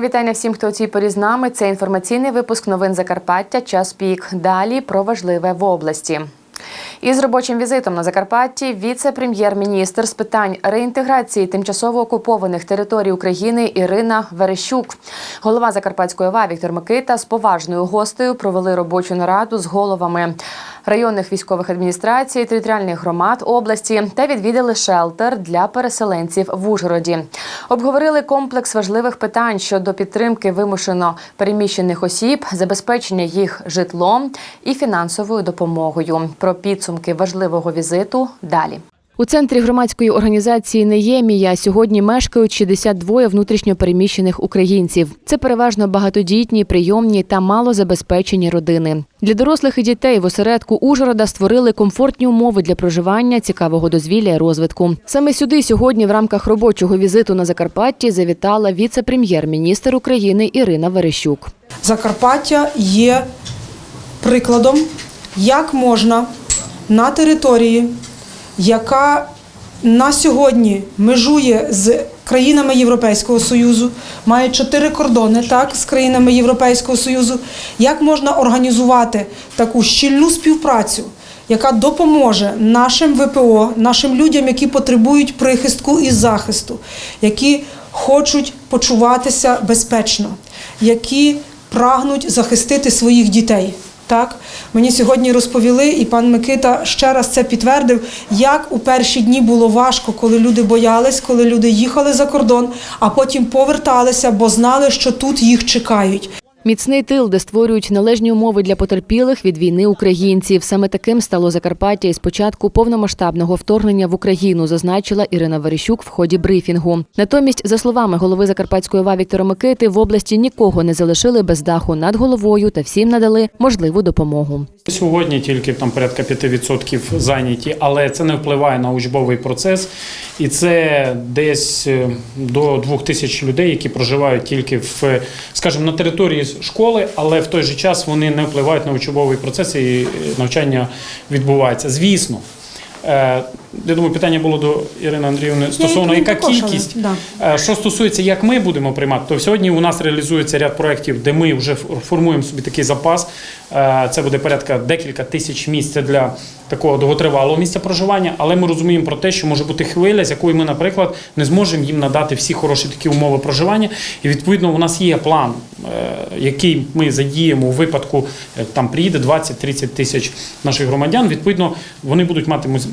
Вітаємо всім, хто у цій порі з нами. Це інформаційний випуск новин Закарпаття. Час пік. Далі про важливе в області. Із робочим візитом на Закарпатті віце-прем'єр-міністр з питань реінтеграції тимчасово окупованих територій України Ірина Верещук. Голова Закарпатської ОВА Віктор Микита з поважною гостею провели робочу нараду з головами районних військових адміністрацій, територіальних громад області та відвідали шелтер для переселенців в Ужгороді. Обговорили комплекс важливих питань щодо підтримки вимушено переміщених осіб, забезпечення їх житлом і фінансовою допомогою. Про підсумки важливого візиту далі. У центрі громадської організації Неємія сьогодні мешкають 62 внутрішньопереміщених українців. Це переважно багатодітні, прийомні та малозабезпечені родини. Для дорослих і дітей в осередку Ужгорода створили комфортні умови для проживання, цікавого дозвілля і розвитку. Саме сюди сьогодні в рамках робочого візиту на Закарпатті завітала віце-прем'єр-міністр України Ірина Верещук. Закарпаття є прикладом, як можна на території, яка на сьогодні межує з країнами Європейського Союзу, має чотири кордони так, з країнами Європейського Союзу, як можна організувати таку щільну співпрацю, яка допоможе нашим ВПО, нашим людям, які потребують прихистку і захисту, які хочуть почуватися безпечно, які прагнуть захистити своїх дітей. Так, мені сьогодні розповіли, і пан Микита ще раз це підтвердив, як у перші дні було важко, коли люди боялись, коли люди їхали за кордон, а потім поверталися, бо знали, що тут їх чекають. Міцний тил, де створюють належні умови для потерпілих від війни українців. Саме таким стало Закарпаття із початку повномасштабного вторгнення в Україну, зазначила Ірина Верещук в ході брифінгу. Натомість, за словами голови Закарпатської ОВА Віктора Микити, в області нікого не залишили без даху над головою та всім надали можливу допомогу. Сьогодні тільки там порядка 5% зайняті, але це не впливає на учбовий процес, і це десь е, до 2 тисяч людей, які проживають тільки в, скажімо, на території школи, але в той же час вони не впливають на учбовий процес і навчання відбувається. Звісно. Я думаю, питання було до Ірини Андріївни стосовно яка кількість. да. Е, Що стосується, як ми будемо приймати, то сьогодні у нас реалізується ряд проєктів, де ми вже формуємо собі такий запас. Е, Це буде порядка декілька тисяч місць для такого довготривалого місця проживання. Але ми розуміємо про те, що може бути хвиля, з якою ми, наприклад, не зможемо їм надати всі хороші такі умови проживання. І відповідно у нас є план, е, який ми задіємо у випадку, там приїде 20-30 тисяч наших громадян. Відповідно, вони будуть мати мос-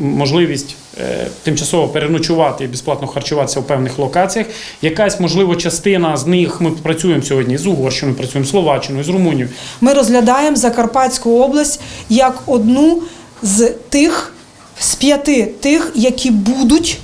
можливість е, тимчасово переночувати і безплатно харчуватися в певних локаціях. Якась можливо частина з них ми працюємо сьогодні з Угорщиною, працюємо з Словаччиною, з Румунією. Ми розглядаємо Закарпатську область як одну з тих, з п'яти тих, які будуть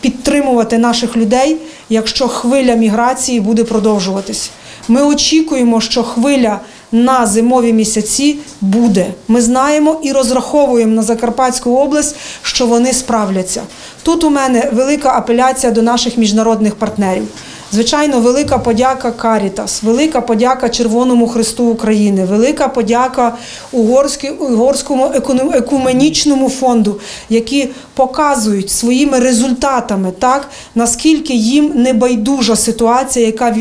підтримувати наших людей, якщо хвиля міграції буде продовжуватись. Ми очікуємо, що хвиля на зимові місяці буде. Ми знаємо і розраховуємо на Закарпатську область, що вони справляться. Тут у мене велика апеляція до наших міжнародних партнерів. Звичайно, велика подяка Карітас, велика подяка Червоному Христу України, велика подяка Угорському екуменічному фонду, які показують своїми результатами, так наскільки їм не байдужа ситуація, яка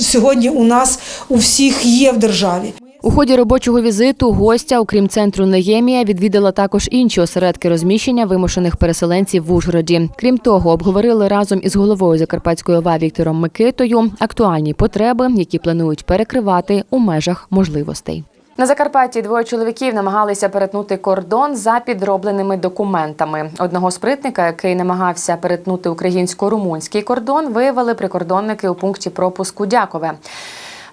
сьогодні у нас у всіх є в державі. У ході робочого візиту гостя, окрім центру Неємія, відвідала також інші осередки розміщення вимушених переселенців в Ужгороді. Крім того, обговорили разом із головою Закарпатської ОВА Віктором Микитою актуальні потреби, які планують перекривати у межах можливостей. На Закарпатті двоє чоловіків намагалися перетнути кордон за підробленими документами. Одного спритника, який намагався перетнути українсько-румунський кордон, виявили прикордонники у пункті пропуску Дякове.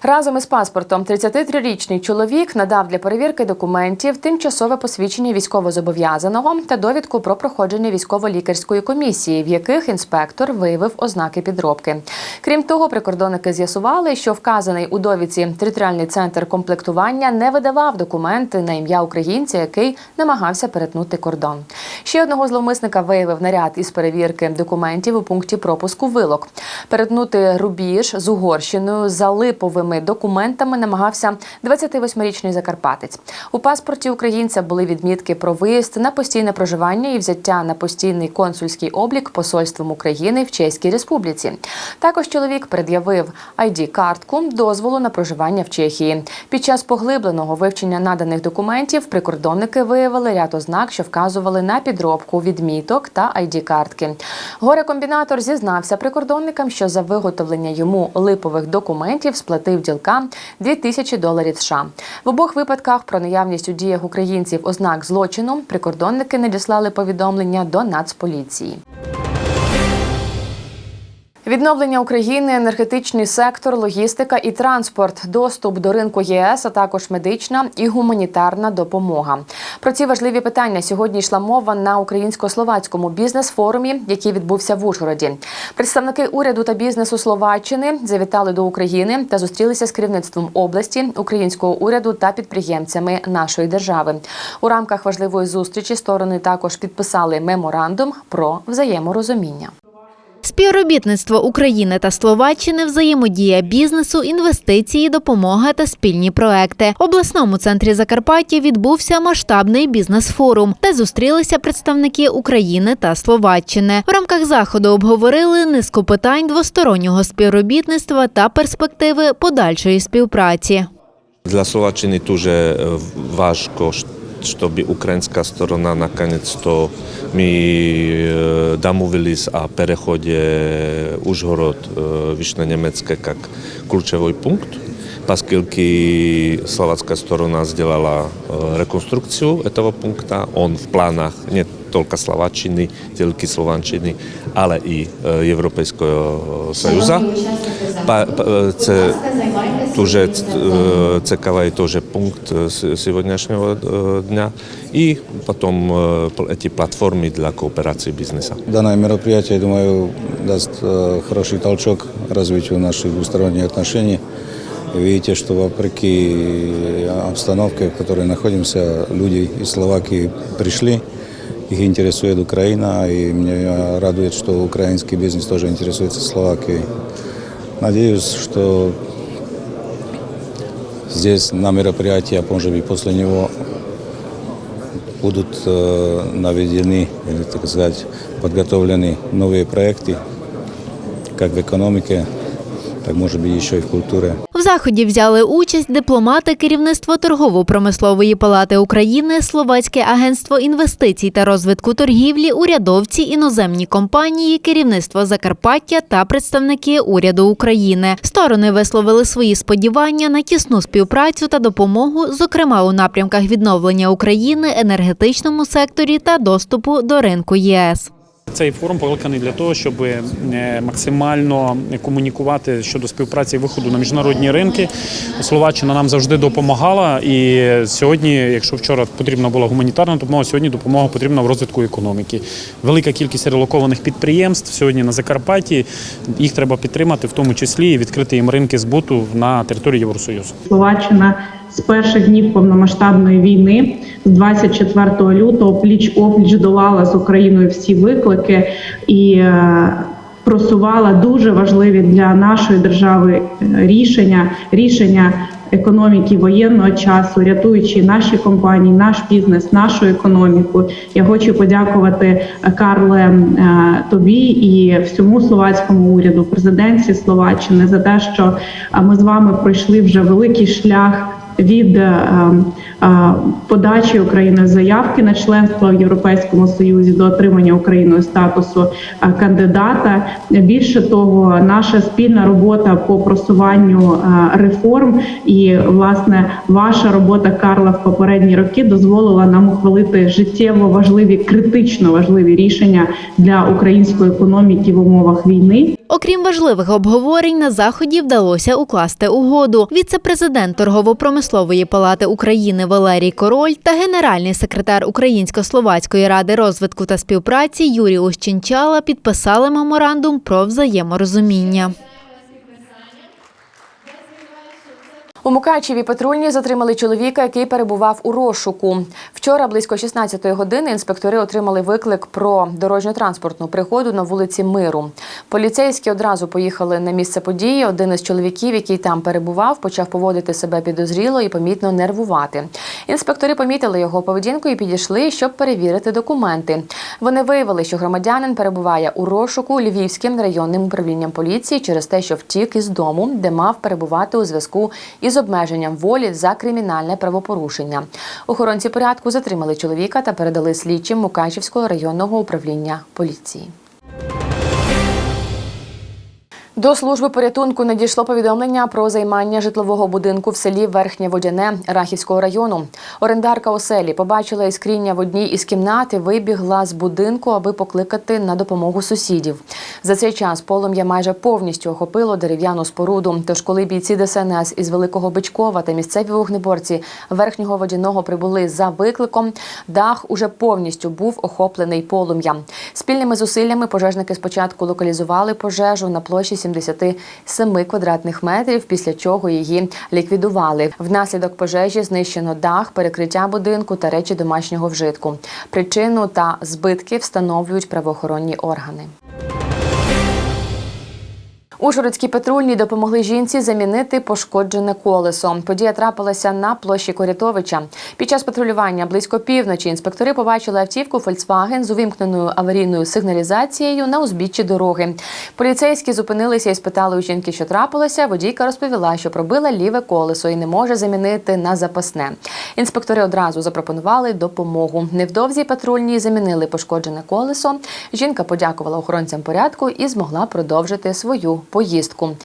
Разом із паспортом 33-річний чоловік надав для перевірки документів тимчасове посвідчення військовозобов'язаного та довідку про проходження військово-лікарської комісії, в яких інспектор виявив ознаки підробки. Крім того, прикордонники з'ясували, що вказаний у довідці територіальний центр комплектування не видавав документи на ім'я українця, який намагався перетнути кордон. Ще одного зловмисника виявив наряд із перевірки документів у пункті пропуску Вилок. Перетнути рубіж з Угорщиною за липовими підробленими документами намагався 28-річний закарпатець. У паспорті українця були відмітки про виїзд на постійне проживання і взяття на постійний консульський облік посольством України в Чеській Республіці. Також чоловік пред'явив ID-картку дозволу на проживання в Чехії. Під час поглибленого вивчення наданих документів прикордонники виявили ряд ознак, що вказували на підробку відміток та ID-картки. Горе-комбінатор зізнався прикордонникам, що за виготовлення йому липових документів сплатив ділка 2000 доларів США. В обох випадках про наявність у діях українців ознак злочину прикордонники надіслали повідомлення до Нацполіції. Відновлення України, енергетичний сектор, логістика і транспорт, доступ до ринку ЄС, а також медична і гуманітарна допомога. Про ці важливі питання сьогодні йшла мова на українсько-словацькому бізнес-форумі, який відбувся в Ужгороді. Представники уряду та бізнесу Словаччини завітали до України та зустрілися з керівництвом області, українського уряду та підприємцями нашої держави. У рамках важливої зустрічі сторони також підписали меморандум про взаєморозуміння. Співробітництво України та Словаччини, взаємодія бізнесу, інвестиції, допомога та спільні проекти. В обласному центрі Закарпаття відбувся масштабний бізнес-форум, де зустрілися представники України та Словаччини. В рамках заходу обговорили низку питань двостороннього співробітництва та перспективи подальшої співпраці. Dla Slovačiny дуже е, важко, щоб українська сторона наконець то ми е, домовились о переході Ужгород е, Вишня-Немецке как ключевой пункт, поскольку словацкая сторона сделала э, реконструкцию этого пункта. Он в планах не только Словаччины, только Словаччины, але и э, Європейського Союзу. Па- па- е, Це дуже е, цікавий теж пункт е, сьогоднішнього е, дня. І потім е, пл- ці платформи для кооперації бізнесу. Данное мероприятие, я думаю, даст э, хороший толчок развитию наших двусторонних отношений. Видите, что вопреки обстановке, в которой находимся, люди из Словакии пришли, их интересует Украина, и меня радует, что украинский бизнес тоже интересуется Словакией. Надеюсь, что здесь на мероприятии, а может быть после него будут э, наведены, или, так сказать, подготовлены новые проекты, как в экономике, так может быть еще и в культуре. Заході взяли участь дипломати, керівництво торгово-промислової палати України, Словацьке агентство інвестицій та розвитку торгівлі, урядовці, іноземні компанії, керівництво Закарпаття та представники уряду України. Сторони висловили свої сподівання на тісну співпрацю та допомогу, зокрема у напрямках відновлення України, енергетичному секторі та доступу до ринку ЄС. Цей форум покликаний для того, щоб е, максимально комунікувати щодо співпраці і виходу на міжнародні ринки. Словаччина нам завжди допомагала. І сьогодні, якщо вчора потрібна була гуманітарна допомога, сьогодні допомога потрібна в розвитку економіки. Велика кількість релокованих підприємств сьогодні на Закарпатті. Їх треба підтримати, в тому числі і відкрити їм ринки збуту на території Євросоюзу. Словаччина з перших днів повномасштабної війни з 24 лютого пліч опліч долала з Україною всі виклики і е, просувала дуже важливі для нашої держави е, рішення рішення. Економіки воєнного часу, рятуючи наші компанії, наш бізнес, нашу економіку. Я хочу подякувати е, Карле тобі і всьому словацькому уряду, президенції Словаччини за те, що ми з вами пройшли вже великий шлях від е, е, подачі Україною заявки на членство в Європейському Союзі до отримання Україною статусу е, кандидата. Більше того, наша спільна робота по просуванню реформ і власне ваша робота Карла в попередні роки дозволила нам ухвалити життєво важливі, критично важливі рішення для української економіки в умовах війни. Окрім важливих обговорень, на заході вдалося укласти угоду. Віце-президент торгово-промислової палати України Валерій Король та генеральний секретар Українсько-словацької ради розвитку та співпраці Юрій Ущенчала підписали меморандум про взаєморозуміння. У Мукачеві патрульні затримали чоловіка, який перебував у розшуку. Вчора близько 16-ї години інспектори отримали виклик про дорожньо-транспортну пригоду на вулиці Миру. Поліцейські одразу поїхали на місце події. Один із чоловіків, який там перебував, почав поводити себе підозріло і помітно нервувати. Інспектори помітили його поведінку і підійшли, щоб перевірити документи. Вони виявили, що громадянин перебуває у розшуку Львівським районним управлінням поліції через те, що втік із дому, де мав перебувати у зв'язку із обмеженням волі за кримінальне правопорушення. Охоронці порядку затримали чоловіка та передали слідчим Мукачівського районного управління поліції. До служби порятунку надійшло повідомлення про займання житлового будинку в селі Верхнє Водяне Рахівського району. Орендарка оселі побачила іскріння в одній із кімнат вибігла з будинку, аби покликати на допомогу сусідів. За цей час полум'я майже повністю охопило дерев'яну споруду. Тож, коли бійці ДСНС із Великого Бичкова та місцеві вогнеборці верхнього водяного прибули за викликом, дах уже повністю був охоплений полум'ям. Спільними зусиллями пожежники спочатку локалізували пожежу на площі 77 квадратних метрів, після чого її ліквідували. Внаслідок пожежі знищено дах, перекриття будинку та речі домашнього вжитку. Причину та збитки встановлюють правоохоронні органи. Ужгородські патрульні допомогли жінці замінити пошкоджене колесо. Подія трапилася на площі Корятовича. Під час патрулювання близько півночі інспектори побачили автівку Volkswagen з увімкненою аварійною сигналізацією на узбіччі дороги. Поліцейські зупинилися і спитали у жінки, що трапилося. Водійка розповіла, що пробила ліве колесо і не може замінити на запасне. Інспектори одразу запропонували допомогу. Невдовзі патрульні замінили пошкоджене колесо. Жінка подякувала охоронцям порядку і змогла продовжити свою поїздку.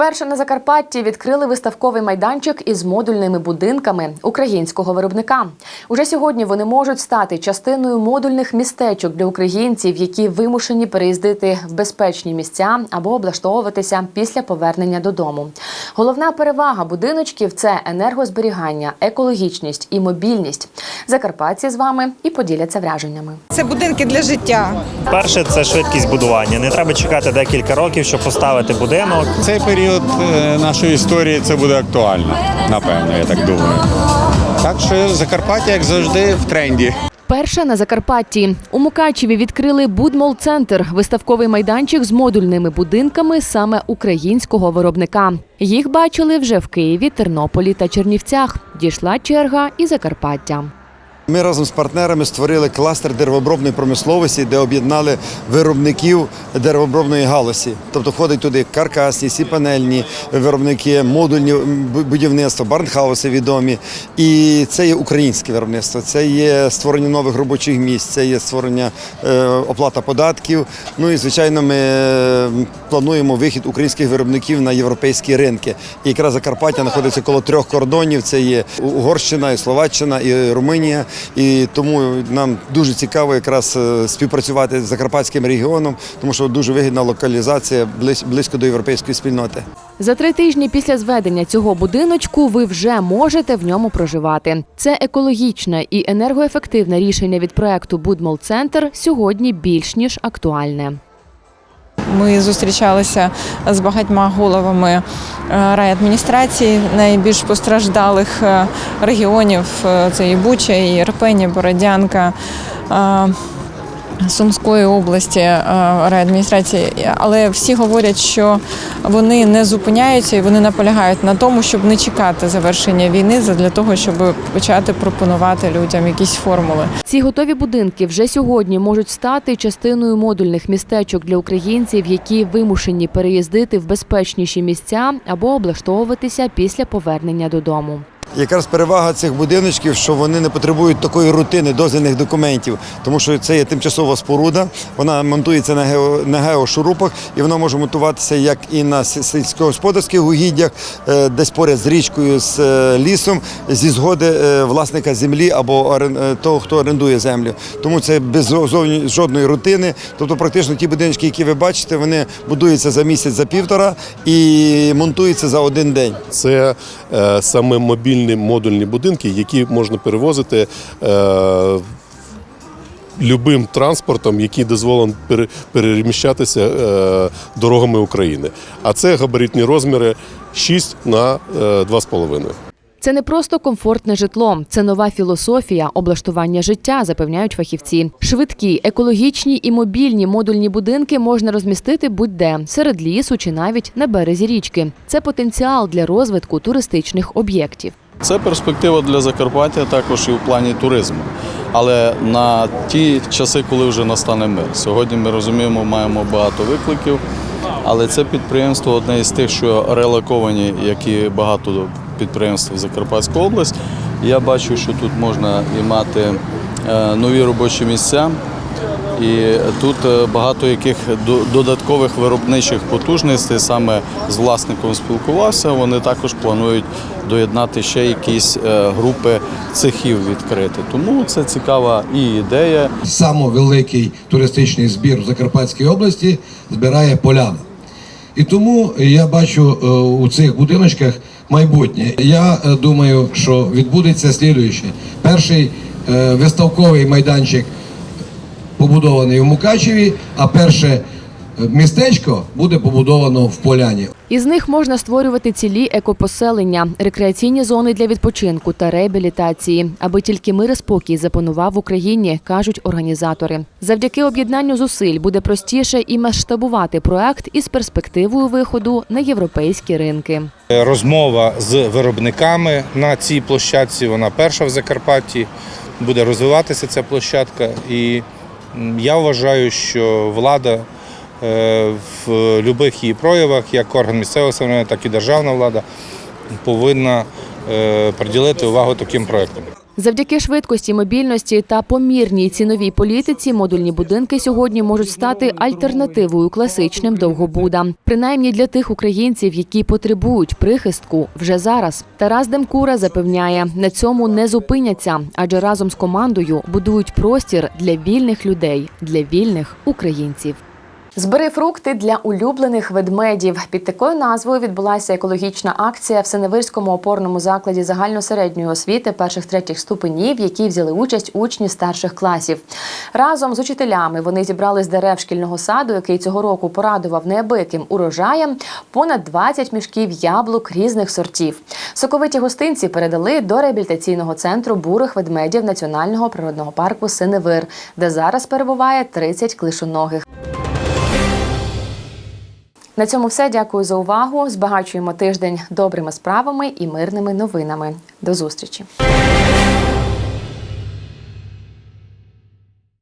Вперше на Закарпатті відкрили виставковий майданчик із модульними будинками українського виробника. Уже сьогодні вони можуть стати частиною модульних містечок для українців, які вимушені переїздити в безпечні місця або облаштовуватися після повернення додому. Головна перевага будиночків це енергозберігання, екологічність і мобільність. Закарпатці з вами і поділяться враженнями. Це будинки для життя. Перше це швидкість будування. Не треба чекати декілька років, щоб поставити будинок. Цей період е, нашої історії це буде актуально, напевно, я так думаю. Так що Закарпаття, як завжди, в тренді. Перша на Закарпатті у Мукачеві відкрили Будмол-центр, виставковий майданчик з модульними будинками саме українського виробника. Їх бачили вже в Києві, Тернополі та Чернівцях. Дійшла черга і Закарпаття. Ми разом з партнерами створили кластер деревообробної промисловості, де об'єднали виробників деревообробної галузі. Тобто входить туди каркасні, сіпанельні виробники, модульні бу- будівництва, барнхауси відомі. І це є українське виробництво, це є створення нових робочих місць, це є створення е, оплата податків. Ну і звичайно, ми плануємо вихід українських виробників на європейські ринки. І якраз Закарпаття знаходиться коло трьох кордонів: це є Угорщина, і Словаччина, і Румунія. І тому нам дуже цікаво якраз е, співпрацювати з закарпатським регіоном, тому що дуже вигідна локалізація близько до європейської спільноти. За три тижні після зведення цього будиночку ви вже можете в ньому проживати. Це екологічне і енергоефективне рішення від проекту Будмол-центр сьогодні більш ніж актуальне. Ми зустрічалися з багатьма головами е, райадміністрації найбільш постраждалих е, регіонів. Е, Це і Буча, і Ірпені, Бородянка. Сумської області е, райадміністрації, але всі говорять, що вони не зупиняються і вони наполягають на тому, щоб не чекати завершення війни, для того, щоб почати пропонувати людям якісь формули. Ці готові будинки вже сьогодні можуть стати частиною модульних містечок для українців, які вимушені переїздити в безпечніші місця або облаштовуватися після повернення додому. Якраз перевага цих будиночків, що вони не потребують такої рутини дозвільних документів, тому що це є тимчасова споруда, вона монтується на гео, на геошурупах, і вона може монтуватися як і на сільськогосподарських угіддях, е, десь поряд з річкою, з е, лісом, зі згоди е, власника землі або того, хто орендує землю. Тому це без жодної рутини. Тобто, практично ті будиночки, які ви бачите, вони будуються за місяць, за півтора і монтуються за один день. Це е, саме мобільні модульні будинки, які можна перевозити е, любим транспортом, який дозволен пере- переміщатися е, дорогами України. А це габаритні розміри 6 на е, 2,5. Це не просто комфортне житло, це нова філософія облаштування життя, запевняють фахівці. Швидкі, екологічні і мобільні модульні будинки можна розмістити будь-де серед лісу чи навіть на березі річки. Це потенціал для розвитку туристичних об'єктів. Це перспектива для Закарпаття також і в плані туризму. Але на ті часи, коли вже настане мир. Сьогодні ми розуміємо, маємо багато викликів, але це підприємство одне із тих, що релоковані, як і багато підприємств в Закарпатську область. Я бачу, що тут можна і мати е, нові робочі місця. І тут е, багато яких до- додаткових виробничих потужностей саме з власником спілкувався. Вони також планують доєднати ще якісь е, групи цехів відкрити. Тому це цікава і ідея, Самий великий туристичний збір в Закарпатській області збирає поляна. І тому я бачу е, у цих будиночках майбутнє. Я думаю, що відбудеться слідуюче. Перший виставковий майданчик побудований в Мукачеві, а перше е, містечко буде побудовано в Поляні. Із них можна створювати цілі екопоселення, рекреаційні зони для відпочинку та реабілітації, аби тільки мир і спокій запанував в Україні, кажуть організатори. Завдяки об'єднанню зусиль буде простіше і масштабувати проект із перспективою виходу на європейські ринки. Розмова з виробниками на цій площадці. Вона перша в Закарпатті. Буде розвиватися ця площадка. І я вважаю, що влада е, в будь-яких її проявах, як орган місцевого самоврядування, так і державна влада, повинна е, приділити увагу таким проектам. Завдяки швидкості, мобільності та помірній ціновій політиці модульні будинки сьогодні можуть стати альтернативою класичним довгобудам. Принаймні для тих українців, які потребують прихистку вже зараз. Тарас Демкура запевняє, на цьому не зупиняться, адже разом з командою будують простір для вільних людей, для вільних українців. Збери фрукти для улюблених ведмедів. Під такою назвою відбулася екологічна акція в Синевирському опорному закладі загальносередньої освіти перших третіх ступенів, в якій взяли участь учні старших класів. Разом з учителями вони зібрали з дерев шкільного саду, який цього року порадував неабияким урожаєм, понад 20 мішків яблук різних сортів. Соковиті гостинці передали до реабілітаційного центру бурих ведмедів Національного природного парку Синевир, де зараз перебуває 30 клишоногих. На цьому все. Дякую за увагу. Збагачуємо тиждень добрими справами і мирними новинами. До зустрічі.